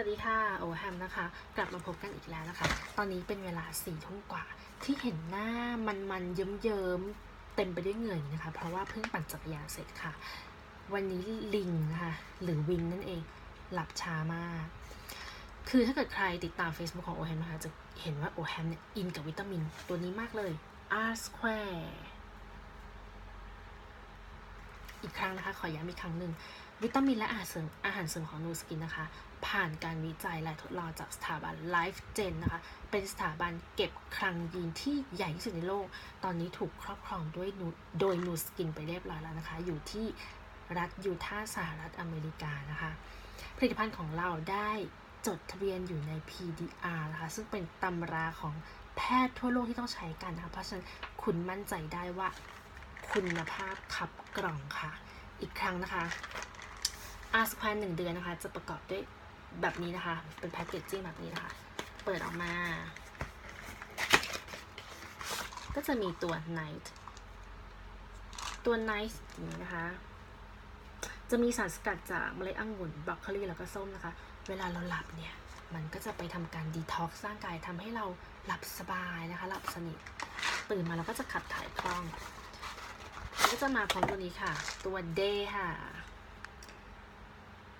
วัสดีค่ะ โอแฮมนะคะ กลับมาพบกันอีกแล้วนะคะ ตอนนี้เป็นเวลาสี่ทุ่มกว่า ที่เห็นหน้ามันมันๆเยิ้มเยิ้มๆเต็มไปด้วยเหงื่อยนะคะ เพราะว่าเพิ่งปั่นจักรยานเสร็จค่ะ วันนี้ลิงนะคะหรือวิงนั่นเอง หลับช้ามาก คือถ้าเกิดใครติดตาม Facebook ของโอแฮมนะคะ จะเห็นว่าโอแฮมเนี่ยอินกับวิตามินตัวนี้มากเลย R Square อีกครั้งนะคะ ขอย้ำอีกครั้งหนึ่ง วิตามินและอาหารเสริมอาหารเสริมของนูสกินนะคะ ผ่านการวิจัยและทดลองจากสถาบัน Life Gen นะคะ เป็นสถาบันเก็บคลังยีนที่ใหญ่ที่สุดในโลก ตอนนี้ถูกครอบครองด้วยโดยนูสกินไปเรียบร้อยแล้วนะคะ อยู่ที่รัฐยูทาห์สหรัฐอเมริกานะคะ ผลิตภัณฑ์ของเราได้จดทะเบียนอยู่ใน PDR นะคะ ซึ่งเป็นตำราของแพทย์ทั่วโลกที่ต้องใช้กันนะคะ เพราะฉะนั้นคุณมั่นใจได้ว่า คุณภาพขับกล่องค่ะ อีกครั้งนะคะอาสควาหนึ่งเดือนนะคะ จะประกอบด้วยแบบนี้นะคะ เป็นแพ็กเกจจิ้งแบบนี้นะคะ เปิดออกมา ก็จะมีตัว Night ตัว Night อย่างนี้นะคะ จะมีสารสกัดจากเมล็ดองุ่นบรอกโคลีแล้วก็ส้มนะคะ เวลาเราหลับเนี่ย มันก็จะไปทำการดีท็อกซ์ร่างกายทำให้เราหลับสบายนะคะ หลับสนิท ตื่นมาเราก็จะขับถ่ายคล่อง ก็จะมาพร้อมตัวนี้ค่ะ ตัว Day ค่ะ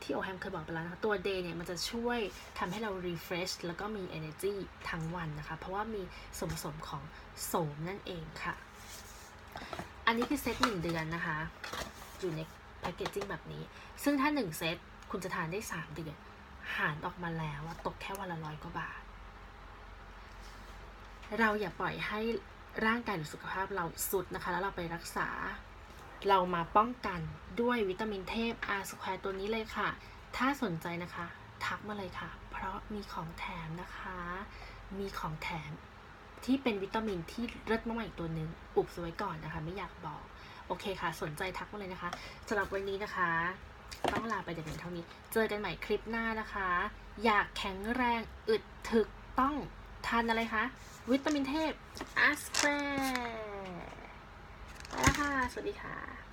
ที่โอแฮมเคยบอกไปแล้วนะคะ ตัว Day เนี่ยมันจะช่วยทำให้เรา refresh แล้วก็มี energy ทั้งวันนะคะ เพราะว่ามีส่วนผสมของโสมนั่นเองค่ะ อันนี้คือเซตหนึ่งเดือนนะคะ อยู่ในแพคเกจจิ้งแบบนี้ ซึ่งถ้าหนึ่งเซตคุณจะทานได้สามเดือน หารออกมาแล้วตกแค่วันละร้อยกว่าบาท เราอย่าปล่อยให้ ร่างกายหรือสุขภาพเราสุดนะคะ แล้วเราไปรักษา เรามาป้องกันด้วยวิตามินเทพ R Square ตัวนี้เลยค่ะ ถ้าสนใจนะคะ ทักมาเลยค่ะ เพราะมีของแถมนะคะ มีของแถมที่เป็นวิตามินที่เลิศมากๆอีกตัวหนึ่งอุบสว้ก่อนนะคะ ไม่อยากบอก โอเคค่ะ สนใจทักมาเลยนะคะสำหรับวันนี้นะคะ ต้องลาไปแต่เพียงเท่านี้ เจอกันใหม่คลิปหน้านะคะ อยากแข็งแรงอึดถึกต้อง ทานอะไรคะ วิตามินเทพ a s q u a r e ไปแล้วค่ะ สวัสดีค่ะ